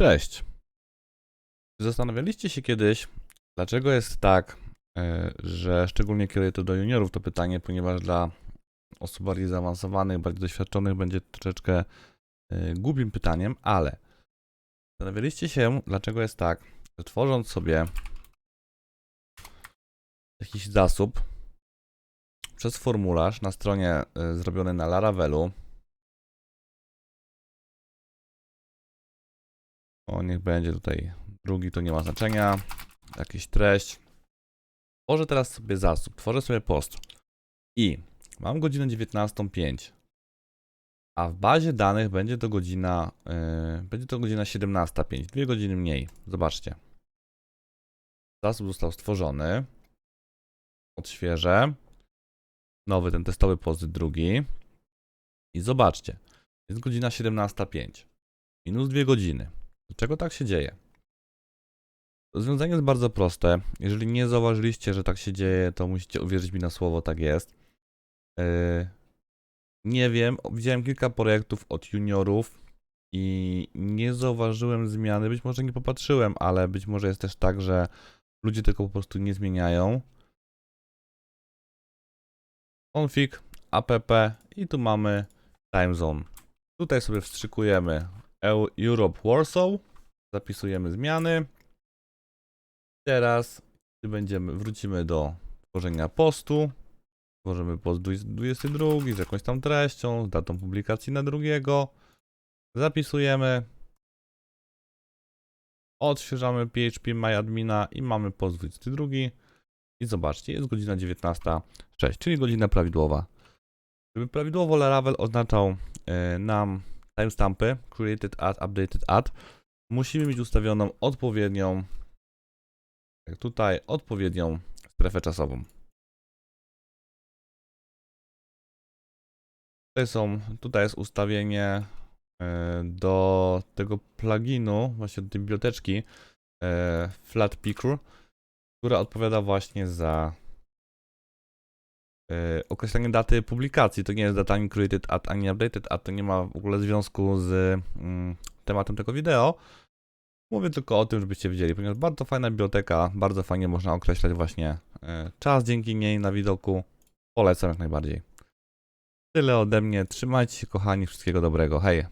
Cześć. Zastanawialiście się kiedyś, dlaczego jest tak, e, że szczególnie kieruję to do juniorów to pytanie, ponieważ dla osób bardziej zaawansowanych, bardziej doświadczonych będzie troszeczkę e, głupim pytaniem, ale zastanawialiście się, dlaczego jest tak, że tworząc sobie jakiś zasób przez formularz na stronie e, zrobiony na Laravelu, O, niech będzie tutaj drugi, to nie ma znaczenia. Jakiś treść. Tworzę teraz sobie zasób, tworzę sobie post. I mam godzinę 19.05. A w bazie danych będzie to godzina, yy, będzie to godzina 17.05, dwie godziny mniej. Zobaczcie. Zasób został stworzony. Odświeżę. Nowy ten testowy post drugi. I zobaczcie. Jest godzina 17.05. Minus dwie godziny. Dlaczego tak się dzieje? Rozwiązanie jest bardzo proste. Jeżeli nie zauważyliście, że tak się dzieje, to musicie uwierzyć mi na słowo, tak jest. Yy, nie wiem, widziałem kilka projektów od juniorów i nie zauważyłem zmiany. Być może nie popatrzyłem, ale być może jest też tak, że ludzie tego po prostu nie zmieniają. Config, app i tu mamy time zone. Tutaj sobie wstrzykujemy Europe Warsaw. Zapisujemy zmiany. Teraz będziemy, wrócimy do tworzenia postu. Tworzymy post 22 z jakąś tam treścią, z datą publikacji na drugiego. Zapisujemy. Odświeżamy PHP MyAdmina i mamy post 22. I zobaczcie, jest godzina 19.06, czyli godzina prawidłowa. Żeby prawidłowo Laravel oznaczał e, nam timestampy created at, updated at musimy mieć ustawioną odpowiednią jak tutaj odpowiednią strefę czasową. Tutaj są, tutaj jest ustawienie e, do tego pluginu, właśnie do tej biblioteczki e, Flatpicker, która odpowiada właśnie za określenie daty publikacji. To nie jest data ani created at, ani updated at, to nie ma w ogóle związku z mm, tematem tego wideo. Mówię tylko o tym, żebyście wiedzieli, ponieważ bardzo fajna biblioteka, bardzo fajnie można określać właśnie e, czas dzięki niej na widoku. Polecam jak najbardziej. Tyle ode mnie. Trzymajcie się kochani, wszystkiego dobrego. Hej!